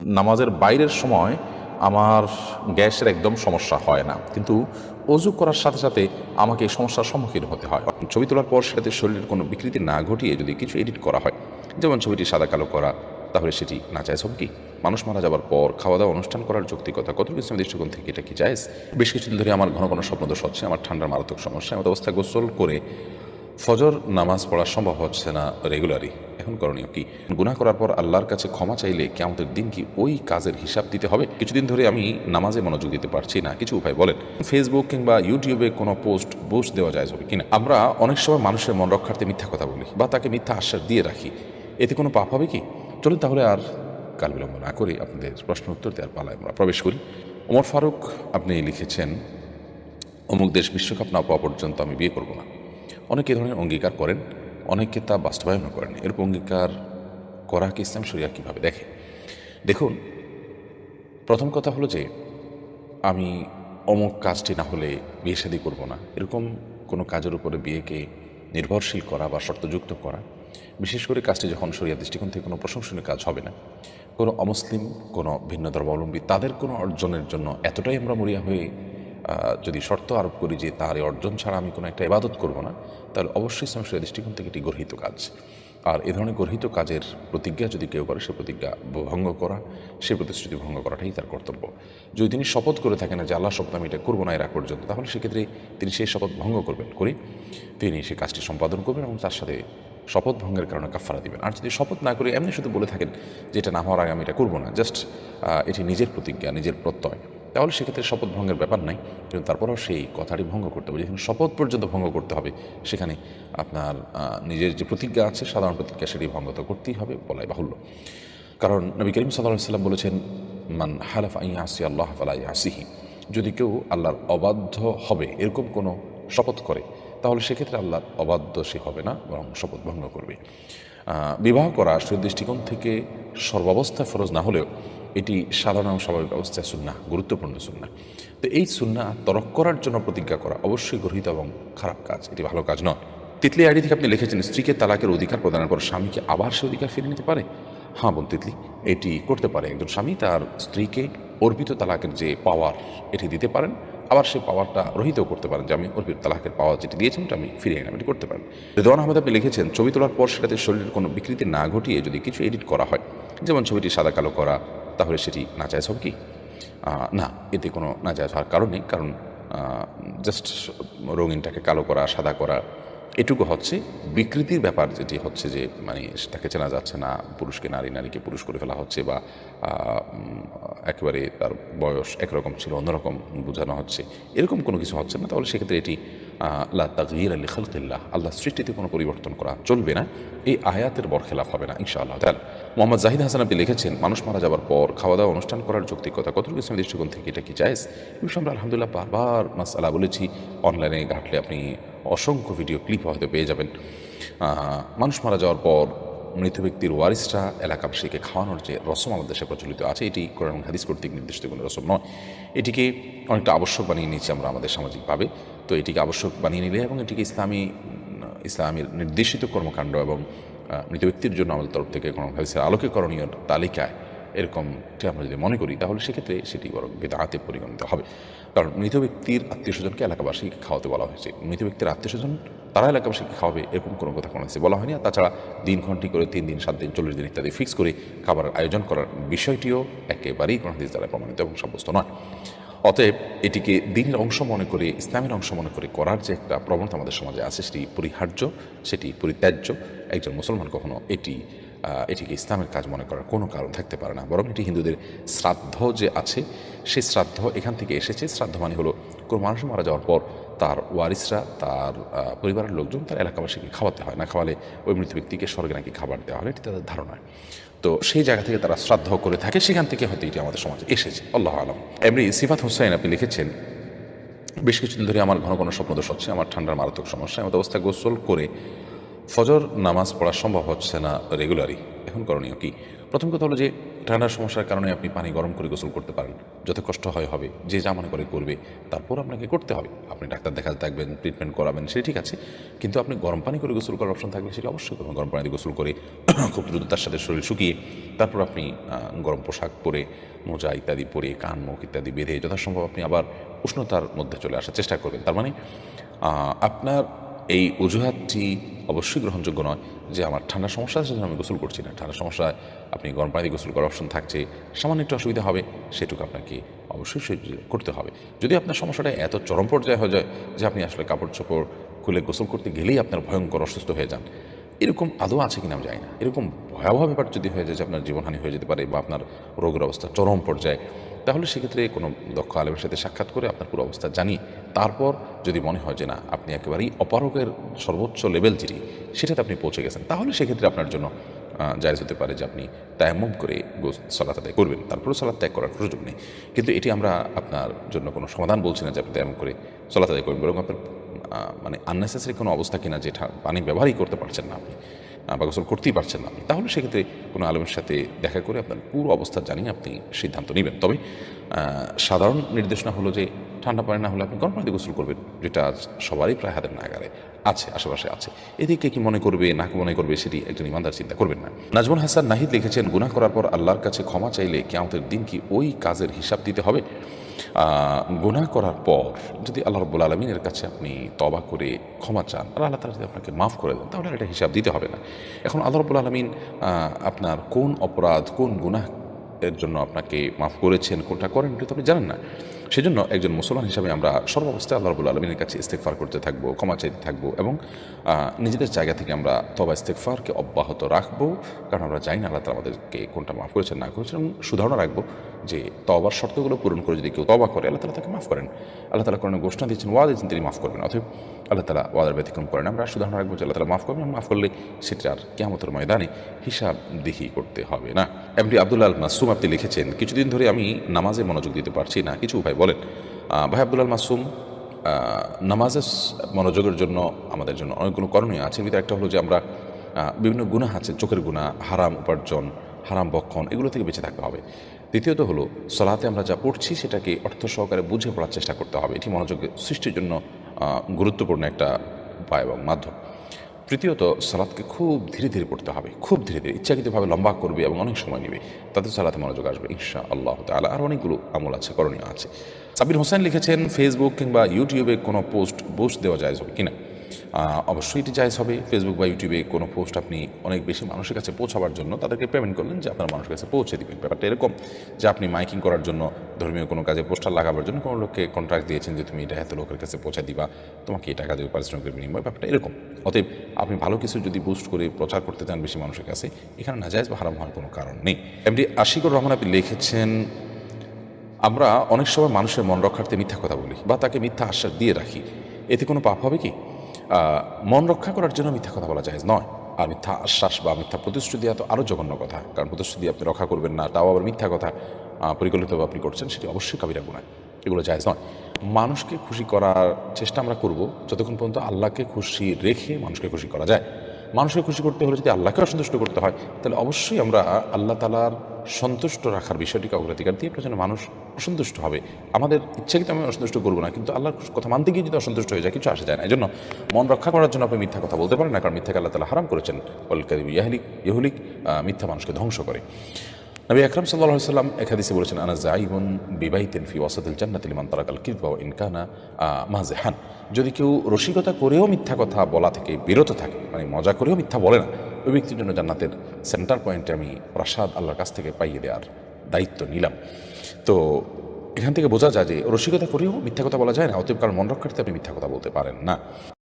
নামাজের বাইরের সময় আমার গ্যাসের একদম সমস্যা হয় না। কিন্তু অজু করার সাথে সাথে আমাকে এই সমস্যার সম্মুখীন হতে হয়। ছবি তোলার পর সেটাতে শরীরের কোনো বিকৃতি না ঘটিয়ে যদি কিছু এডিট করা হয়, যেমন ছবিটি সাদা কালো করা, তাহলে সেটি না চায় সব কি? মানুষ মারা যাবার পর খাওয়া দাওয়া অনুষ্ঠান করার যৌক্তিকতা কতটুকু ইসলামের দৃষ্টিকোণ থেকে এটা কি চাইজ বেশ কিছুদিন ধরে আমার ঘন ঘন স্বপ্ন স্বপ্নদোষ হচ্ছে, আমার ঠান্ডার মারাত্মক সমস্যা এমন অবস্থা গোসল করে ফজর নামাজ পড়া সম্ভব হচ্ছে না রেগুলারই এখন করণীয় কি? গুনাহ করার পর আল্লাহর কাছে ক্ষমা চাইলে কেমতের দিন কি ওই কাজের হিসাব দিতে হবে? কিছুদিন ধরে আমি নামাজে মনোযোগ দিতে পারছি না, কিছু উপায় বলেন। ফেসবুক কিংবা ইউটিউবে কোনো পোস্ট বুস্ট দেওয়া যায় হবে কিনা? আমরা অনেক সময় মানুষের মন রক্ষার্থে মিথ্যা কথা বলি বা তাকে মিথ্যা আশ্বাস দিয়ে রাখি। এতে কোনো পাপ হবে কি? চলুন তাহলে আর কাল বিলম্ব না করে আপনাদের প্রশ্ন উত্তর দেওয়ার পালায় আমরা প্রবেশ করি। ওমর ফারুক, আপনি লিখেছেন, অমুক দেশ বিশ্বকাপ না পাওয়া পর্যন্ত আমি বিয়ে করব না। অনেকে ধরনের অঙ্গীকার করেন, অনেকে তা বাস্তবায়নও করেন। এরূপ অঙ্গীকার করাকে ইসলাম শরিয়া কীভাবে দেখে? দেখুন, প্রথম কথা হলো যে, আমি অমুক কাজটি না হলে বিয়ে শাদী করব না। এরকম কোনো কাজের উপরে বিয়েকে নির্ভরশীল করা বা শর্তযুক্ত করা, বিশেষ করে কাজটি যখন শরিয়া দৃষ্টিকোণ থেকে কোনো প্রশংসনীয় কাজ হবে না, কোনো অমুসলিম, কোনো ভিন্ন ধর্মাবলম্বী, তাদের কোনো অর্জনের জন্য এতটাই আমরা মরিয়া হয়ে যদি শর্ত আরোপ করি যে তার এই অর্জন ছাড়া আমি কোনো একটা ইবাদত করব না, তাহলে অবশ্যই ইসলাম শরিয়া দৃষ্টিকোণ থেকে এটি গর্হিত কাজ। আর এ ধরনের গর্হিত কাজের প্রতিজ্ঞা যদি কেউ করে, সে প্রতিজ্ঞা ভঙ্গ করা, সে প্রতিশ্রুতি ভঙ্গ করাটাই তার কর্তব্য। যদি তিনি শপথ করে থাকেন যে আল্লাহ শপথ আমি এটা করব না এরা পর্যন্ত, তাহলে সেক্ষেত্রে তিনি সেই শপথ ভঙ্গ করবেন, করে। তিনি সেই কাজটি সম্পাদন করবেন এবং তার সাথে শপথ ভঙ্গের কারণে কাফারা দিবেন। আর যদি শপথ না করে, এমনি শুধু বলে থাকেন যে এটা না হওয়ার আগে আমি এটা করব না, জাস্ট এটি নিজের প্রতিজ্ঞা, নিজের প্রত্যয়। তাহলে সেক্ষেত্রে শপথ ভঙ্গের ব্যাপার নাই, কিন্তু তারপরেও সেই কথাটি ভঙ্গ করতে হবে। যেখানে শপথ পর্যন্ত ভঙ্গ করতে হবে, সেখানে আপনার নিজের যে প্রতিজ্ঞা আছে, সাধারণ প্রতিজ্ঞা, সেটি ভঙ্গ তো করতেই হবে, বলাই বাহুল্য। কারণ নবী করিম সাল্লাহ সাল্লাম বলেছেন, মান হালাফ আই আসি আল্লাহ ফালাই আসিহি যদি কেউ আল্লাহর অবাধ্য হবে, এরকম কোনো শপথ করে, তাহলে সেক্ষেত্রে আল্লাহর অবাধ্য সে হবে না, বরং শপথ ভঙ্গ করবে। বিবাহ করা শরীর দৃষ্টিকোণ থেকে সর্বাবস্থায় ফরজ না হলেও এটি সাধারণ স্বাভাবিক অবস্থায় সুন্না গুরুত্বপূর্ণ সুন্না তো এই সুন্না তরক করার জন্য প্রতিজ্ঞা করা অবশ্যই গর্হিত এবং খারাপ কাজ। এটি ভালো কাজ নয়। তিতলি আইডি থেকে আপনি লিখেছেন, স্ত্রীকে তালাকের অধিকার প্রদানের পর স্বামীকে আবার সে অধিকার ফিরে নিতে পারে? হ্যাঁ বোন তিতলি, এটি করতে পারে। একজন স্বামী তার স্ত্রীকে অর্পিত তালাকের যে পাওয়ার, এটি দিতে পারেন। আবার সেই পাওয়ারটা রহিতও করতে পারেন যে আমি অর্পিত তালাকের পাওয়ার যেটি দিয়েছেন ওটা আমি ফিরিয়ে নিলাম এটি করতে পারেন রেদওয়ান আহমেদ আপনি লিখেছেন, ছবি তোলার পর সেটাতে শরীরের কোনো বিকৃতি না ঘটিয়ে যদি কিছু এডিট করা হয়, যেমন ছবিটি সাদা কালো করা তাহলে সেটি না চায় সব কি না, এতে কোনো না যায় হওয়ার কারণ নেই, কারণ জাস্ট রঙিনটাকে কালো করা, সাদা করা, এটুকু হচ্ছে বিকৃতির ব্যাপার যেটি হচ্ছে যে মানে তাকে চেনা যাচ্ছে না, পুরুষকে নারী, নারীকে পুরুষ করে ফেলা হচ্ছে বা একেবারে তার বয়স একরকম ছিল, অন্যরকম বোঝানো হচ্ছে, এরকম কোনো কিছু হচ্ছে না, তাহলে সেক্ষেত্রে এটি আল্লাহ তাগির আলী খালকিল্লাহ আল্লাহ সৃষ্টিতে কোনো পরিবর্তন করা চলবে না। এই আয়াতের বরখেলাফ হবে না ইনশা আল্লাহ তাহলে মোহাম্মদ জাহিদ হাসান আপনি লিখেছেন, মানুষ মারা যাওয়ার পর খাওয়া দাওয়া অনুষ্ঠান করার যৌক্তিকতা, কতটুকু ইসলামী দৃষ্টিকোণ থেকে এটা কি চাইজ এই বিষয়ে আমরা আলহামদুলিল্লাহ বারবার মাসালা বলেছি। অনলাইনে ঘাটলে আপনি অসংখ্য ভিডিও ক্লিপ হয়তো পেয়ে যাবেন। মানুষ মারা যাওয়ার পর মৃত ব্যক্তির ওয়ারিসরা এলাকাবাসীকে খাওয়ানোর যে রসম আমাদের দেশে প্রচলিত আছে, এটি কোরআন হাদিস কর্তৃক নির্দিষ্ট কোনো রসম নয়। এটিকে অনেকটা আবশ্যক বানিয়ে নিয়েছি আমরা আমাদের সামাজিকভাবে। তো এটিকে আবশ্যক বানিয়ে নিলে এবং এটিকে ইসলামী, ইসলামের নির্দেশিত কর্মকাণ্ড এবং মৃত ব্যক্তির জন্য আমাদের তরফ থেকে কোনো হাদিসের আলোকে করণীয় তালিকায় এরকমটি আমরা যদি মনে করি, তাহলে সেক্ষেত্রে সেটি বরং বেদাতে পরিগণিত হবে। কারণ মৃত ব্যক্তির আত্মীয় স্বজনকে এলাকাবাসীকে খাওয়াতে বলা হয়েছে। মৃত ব্যক্তির আত্মীয় স্বজন, তারা এলাকাবাসীকে খাওয়াবে এরকম কোনো কথা কোনো বলা হয়নি। আর তাছাড়া দিন ঘন্টি করে তিন দিন, সাত দিন, চল্লিশ দিন ইত্যাদি ফিক্স করে খাবারের আয়োজন করার বিষয়টিও একেবারেই কোনো হাদিস দ্বারা প্রমাণিত এবং সাব্যস্ত নয়। অতএব এটিকে দিনের অংশ মনে করে, ইসলামের অংশ মনে করে করার যে একটা প্রবণতা আমাদের সমাজে আছে, সেটি পরিহার্য, সেটি পরিত্যাজ্য। একজন মুসলমান কখনো এটি এটিকে ইসলামের কাজ মনে করার কোনো কারণ থাকতে পারে না। বরং এটি হিন্দুদের শ্রাদ্ধ যে আছে, সেই শ্রাদ্ধ এখান থেকে এসেছে। শ্রাদ্ধ মানে হলো কোনো মানুষ মারা যাওয়ার পর তার ওয়ারিসরা, তার পরিবারের লোকজন, তার এলাকাবাসীকে খাওয়াতে হয়। না খাওয়ালে ওই মৃত ব্যক্তিকে স্বর্গে নাকি খাবার দেওয়া হয়, এটি তাদের ধারণা। তো সেই জায়গা থেকে তারা শ্রাদ্ধ করে থাকে। সেখান থেকে হয়তো এটি আমাদের সমাজে এসেছে। আল্লাহ আলম। এমনি সিফাত হোসেন আপনি লিখেছেন, বেশ কিছুদিন ধরে আমার ঘন ঘন স্বপ্নদোষ হচ্ছে, আমার ঠান্ডার মারাত্মক সমস্যা এমন অবস্থায় গোসল করে ফজর নামাজ পড়া সম্ভব হচ্ছে না রেগুলারই এখন করণীয় কি? প্রথম কথা হলো যে, ঠান্ডার সমস্যার কারণে আপনি পানি গরম করে গোসল করতে পারেন। যত কষ্ট হয়, হবে। যে যা মনে করে করবে, তারপর আপনাকে করতে হবে। আপনি ডাক্তার দেখাতে থাকবেন ট্রিটমেন্ট করাবেন সেটা ঠিক আছে। কিন্তু আপনি গরম পানি করে গোসল করার অপশন থাকলে সেটা অবশ্যই করবেন। গরম পানি দিয়ে গোসল করে খুব দ্রুততার সাথে শরীর শুকিয়ে, তারপর আপনি গরম পোশাক পরে, মোজা ইত্যাদি পরে, কান, মুখ ইত্যাদি বেঁধে যথাসম্ভব আপনি আবার উষ্ণতার মধ্যে চলে আসার চেষ্টা করবেন। তার মানে আপনার এই অজুহাতটি অবশ্যই গ্রহণযোগ্য নয় যে আমার ঠান্ডার সমস্যা আছে আমি গোসল করছি না। ঠান্ডার সমস্যায় আপনি গরম পানি দিয়ে গোসল করার অপশন থাকছে, সামান্য একটু অসুবিধা হবে, সেটুকু আপনাকে অবশ্যই করতে হবে। যদি আপনার সমস্যাটা এত চরম পর্যায়ে হয়ে যায় যে আপনি আসলে কাপড় চোপড় খুলে গোসল করতে গেলেই আপনার ভয়ঙ্কর অসুস্থ হয়ে যান। এরকম আদৌ আছে কিনা আমি জানি না। এরকম ভয়াবহ ব্যাপার যদি হয়ে যায় যে আপনার জীবনহানি হয়ে যেতে পারে বা আপনার রোগের অবস্থা চরম পর্যায়ে, তাহলে সেক্ষেত্রে কোনো দক্ষ আলেমের সাথে সাক্ষাৎ করে আপনার পুরো অবস্থা জানিয়ে তারপর যদি মনে হয় যে না, আপনি একেবারেই অপারগের সর্বোচ্চ লেভেল যেটি সেটাতে আপনি পৌঁছে গেছেন, তাহলে সেক্ষেত্রে আপনার জন্য জায়েজ হতে পারে যে আপনি তায়াম্মম করে সালাত আদায় করবেন। তারপরে সালাত ত্যাগ করার সুযোগ নেই। কিন্তু এটি আমরা আপনার জন্য কোনো সমাধান বলছি না যে আপনি তায়াম্মম করে সালাত আদায় করবেন, বরং আপনার মানে আননেসেসারি কোনো অবস্থা কিনা যে ঠা- পানি ব্যবহারই করতে পারছেন না আপনি বা গোসল করতেই পারছেন না আপনি, তাহলে সেক্ষেত্রে কোনো আলমের সাথে দেখা করে আপনার পুরো অবস্থা জানিয়ে আপনি সিদ্ধান্ত নেবেন। তবে সাধারণ নির্দেশনা হলো যে ঠান্ডা পানি না হলে আপনি গরম পানিতে গোসল করবেন, যেটা সবারই প্রায় হাতের নাগারে আছে, আশেপাশে আছে। এদিকে কি মনে করবে, না মনে করবে, সেটি একজন ইমানদার চিন্তা করবেন না। নাজমুল হাসান নাহিদ লিখেছেন, গুনাহ করার পর আল্লাহর কাছে ক্ষমা চাইলে কেমতের দিন কি ওই কাজের হিসাব দিতে হবে? গুনাহ করার পর যদি আল্লাহ রব্বুল আলমিনের কাছে আপনি তবা করে ক্ষমা চান আর আল্লাহ তালা যদি আপনাকে মাফ করে দেন, তাহলে এটা হিসাব দিতে হবে না। এখন আল্লাহ রব্বুল আলমিন আপনার কোন অপরাধ, কোন গুনাহ এর জন্য আপনাকে মাফ করেছেন, কোনটা করেন, এটা তো আপনি জানেন না। সেজন্য একজন মুসলমান হিসাবে আমরা সর্বাবস্থায় আল্লাহ রবুল আলমিনের কাছে ইস্তেকফার করতে থাকব, ক্ষমা চাইতে থাকব এবং নিজেদের জায়গা থেকে আমরা তবা ইস্তেকফারকে অব্যাহত রাখব। কারণ আমরা জানি না আল্লাহ তালা আমাদেরকে কোনটা মাফ করেছেন, না করেছেন এবং সুধারণা রাখব যে তবার শর্তগুলো পূরণ করে যদি কেউ তবা করে, আল্লাহ তালা তাকে মাফ করেন। আল্লাহ তালা কোনো ঘোষণা দিয়েছেন, ওয়াদ দিয়েছেন, তিনি মাফ করবেন। অথবা আল্লাহ তালা ওয়াদার ব্যতিক্রম করেন। আমরা সুধারণা রাখব যে আল্লাহ তালা মাফ করবেন, মাফ করলে সেটার কেমতের ময়দানে হিসাব দিহি করতে হবে না। এমনি আব্দুল্লাহ মাসুম আপনি লিখেছেন, কিছুদিন ধরে আমি নামাজে মনোযোগ দিতে পারছি না, কিছু উপায় বলেন ভাই আব্দুল্লাহ মাসুম নামাজের মনোযোগের জন্য আমাদের জন্য অনেকগুলো করণীয় আছে। ভিতরে একটা হলো যে আমরা বিভিন্ন গুণা আছে, চোখের গুণা, হারাম উপার্জন, হারাম বক্ষণ, এগুলো থেকে বেঁচে থাকতে হবে। দ্বিতীয়ত হলো, সলাতে আমরা যা পড়ছি সেটাকে অর্থ সহকারে বুঝে পড়ার চেষ্টা করতে হবে। এটি মনোযোগ সৃষ্টির জন্য গুরুত্বপূর্ণ একটা উপায় এবং মাধ্যম। তৃতীয়ত সালাদকে খুব ধীরে ধীরে পড়তে হবে, খুব ধীরে ধীরে, ইচ্ছাকৃতভাবে লম্বা করবে এবং অনেক সময় নেবে, তাতে সালাতে মনোযোগ আসবে ইনশা আল্লাহ তালা আর অনেকগুলো আমল আছে, করণীয় আছে। সাবির হোসেন লিখেছেন ফেসবুক কিংবা ইউটিউবে কোনো পোস্ট বুস্ট দেওয়া যায় কিনা? অবশ্যই এটি জায়জ হবে। ফেসবুক বা ইউটিউবে কোনো পোস্ট আপনি অনেক বেশি মানুষের কাছে পৌঁছাবার জন্য তাদেরকে পেমেন্ট করলেন যে আপনার মানুষের কাছে পৌঁছে দিবেন। ব্যাপারটা এরকম যে আপনি মাইকিং করার জন্য, ধর্মীয় কোনো কাজে পোস্টার লাগাবার জন্য কোনো লোককে কন্ট্রাক্ট দিয়েছেন যে তুমি এটা এত লোকের কাছে পৌঁছে দিবা, তোমাকে এই টাকা দেবে পারিশ্রমিকের বিনিময়, ব্যাপারটা এরকম। অতএব আপনি ভালো কিছু যদি বুস্ট করে প্রচার করতে চান বেশি মানুষের কাছে, এখানে না নাজায়জ বা হারাম হওয়ার কোনো কারণ নেই। এমনি আশিকুর রহমান আপনি লিখেছেন, আমরা অনেক সময় মানুষের মন রক্ষার্থে মিথ্যা কথা বলি বা তাকে মিথ্যা আশ্বাস দিয়ে রাখি। এতে কোনো পাপ হবে কি? মন রক্ষা করার জন্য মিথ্যা কথা বলা যায় নয়। আর মিথ্যা আশ্বাস বা মিথ্যা প্রতিশ্রুতি এত আরও জঘন্য কথা। কারণ প্রতিশ্রুতি আপনি রক্ষা করবেন না, তাও আবার মিথ্যা কথা পরিকল্পিতভাবে আপনি করছেন, সেটি অবশ্যই কাবিরা গুণায় এগুলো জায়জ নয়। মানুষকে খুশি করার চেষ্টা আমরা করব যতক্ষণ পর্যন্ত আল্লাহকে খুশি রেখে মানুষকে খুশি করা যায়। মানুষকে খুশি করতে হলে যদি আল্লাহকে অসন্তুষ্ট করতে হয়, তাহলে অবশ্যই আমরা আল্লাহ তালার সন্তুষ্ট রাখার বিষয়টিকে অগ্রাধিকার দিয়ে প্রয়োজনে মানুষ অসন্তুষ্ট হবে। আমাদের ইচ্ছাকৃত আমি অসন্তুষ্ট করব না, কিন্তু আল্লাহর কথা মানতে গিয়ে যদি অসন্তুষ্ট হয়ে যায়, কিছু আসে যায় না। এই জন্য মন রক্ষা করার জন্য আপনি মিথ্যা কথা বলতে পারেন না, কারণ মিথ্যাকে আল্লাহ তালা হারাম করেছেন। অলকাদিব ইয়াহলিক, ইহুলিক মিথ্যা মানুষকে ধ্বংস করে। নবী আকরাম সাল্লাহ সাল্লাম এক হাদিসে বলেছেন, আনা জাইবুন বিবাহিতেন ফি ওয়াসাদিল জান্নাতিল মান তারাকাল কিরবা ইনকানা মাঝেহান যদি কেউ রসিকতা করেও মিথ্যা কথা বলা থেকে বিরত থাকে মানে মজা করেও মিথ্যা বলে না, ওই ব্যক্তির জন্য জান্নাতের সেন্টার পয়েন্টে আমি প্রাসাদ আল্লাহর কাছ থেকে পাইয়ে দেওয়ার দায়িত্ব নিলাম। তো এখান থেকে বোঝা যায় যে রসিকতা করেও মিথ্যা কথা বলা যায় না, অতএব কারণ মন রক্ষার্থে আপনি মিথ্যা কথা বলতে পারেন না।